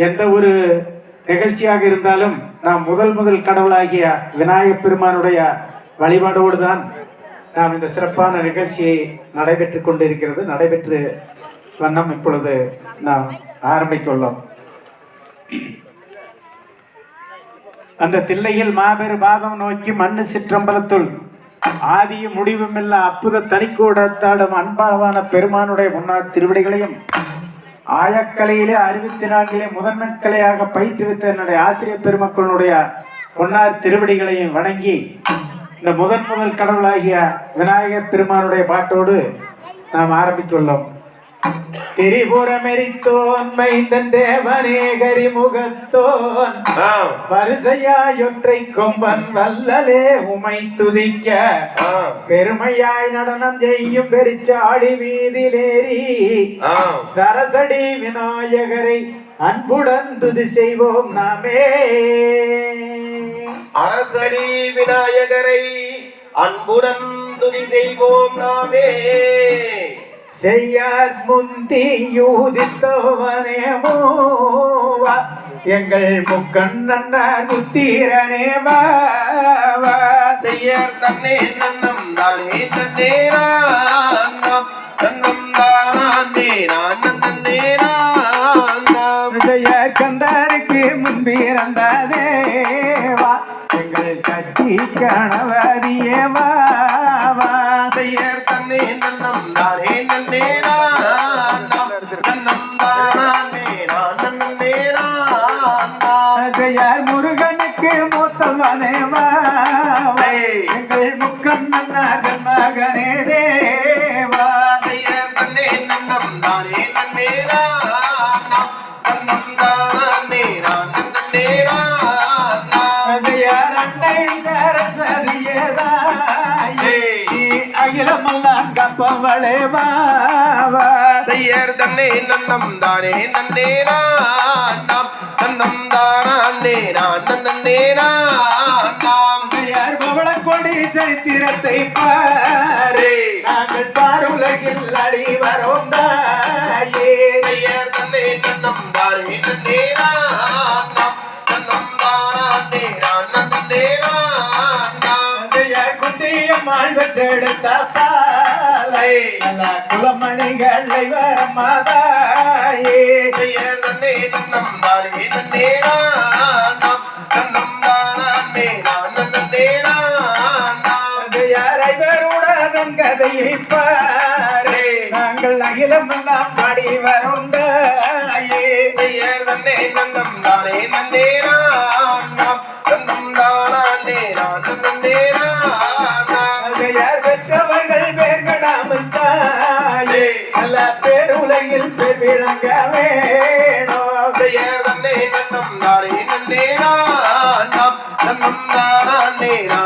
எந்த ஒரு நிகழ்ச்சியாக இருந்தாலும் நாம் முதல் முதல் கடவுளாகிய விநாயகப் பெருமானுடைய வழிபாடோடு தான் நாம் இந்த சிறப்பான நிகழ்ச்சியை நடைபெற்று கொண்டிருக்கிறது நடைபெற்று வண்ணம் இப்பொழுது நாம் ஆரம்பித்துள்ளோம் அந்த தில்லையில் மாபெரு பாதம் நோக்கி மண்ணு சிற்றம்பலத்துள் ஆதியும் முடிவுமில்ல அற்புத தனிக்கூடத்தாடும் அன்பாளவான பெருமானுடைய முன்னாள் திருவிடைகளையும் ஆயக்கலையிலே அறுபத்தி நான்கிலே முதன்மை கலையாக பயிற்றுவித்த என்னுடைய ஆசிரியர் பெருமக்களுடைய பொன்னார் திருவடிகளையும் வணங்கி இந்த முதன் முதல் கடவுளாகிய விநாயகர் பெருமானுடைய பாட்டோடு நாம் ஆரம்பித்துள்ளோம். திரிபுரமெரித்தோன் மைந்தன் தேவனே கரிமுகத்தோன் வரிசையாயொற்றை கொம்பன் வல்லலே உமை துதிக்க. பெருமையாய் நடனம் செய்யும் பெருச்சாளி வீதிலேறி. ஆம். தரசடி விநாயகரை அன்புடன் துதி செய்வோம் நாமே. அரசடி விநாயகரை அன்புடன் துதி செய்வோம் நாமே. செய்யார் முந்தி யூதித்தவனே மூவா எங்கள் முக்கண்ணன் முத்தீரனே வாவா செய்யர் தன்னே நன்னம் தானே நன்னே நாம் நன்னம் தானே நான் நன்னே நாம் விஜயர் கந்தாருக்கு முன்பிறந்த தேவா எங்கள் கட்சி கணவதியே வாவா செய்யர் தன்னே நன்னம் தானே நன்னே நன்னம் தானே நான் நன்னே முருகனுக்கு மூத்தவனே வாவா எங்கள் முக்கண்ணன் மகனே தேவா. அகிலமெல்லாம் கப்பவளே வாவா செய்யர் தன்னே நன்னம் தானே நன்னே நாம் நன்னம் தானே நான் நன்னே நாம் செய்யார் கொடி சரித்திரத்தை பாரே நாங்கள் பாருலகில் அடி வரோம் குட்டியம்மாள் பெற்றெடுத்த பாலை நல்ல குலமணிகளை வர மாதாயே தன்னே நன்னம் தானே நன்னே நாம் நன்னம் தானே நான் நன்னே நாம் செய்யார் கதையை பாரு நாங்கள் அகிலமெல்லாம் பாடி வரும் தாயே செய்யர் தன்னே நன்னம் தானே நன்னே நாம் நன்னம் தானே நான் நன்னே பேருலகில் பேர் விளங்க வேணும். தன்னை நன்னம் நாளே நன்னே நான் நன்னம் நானே நான்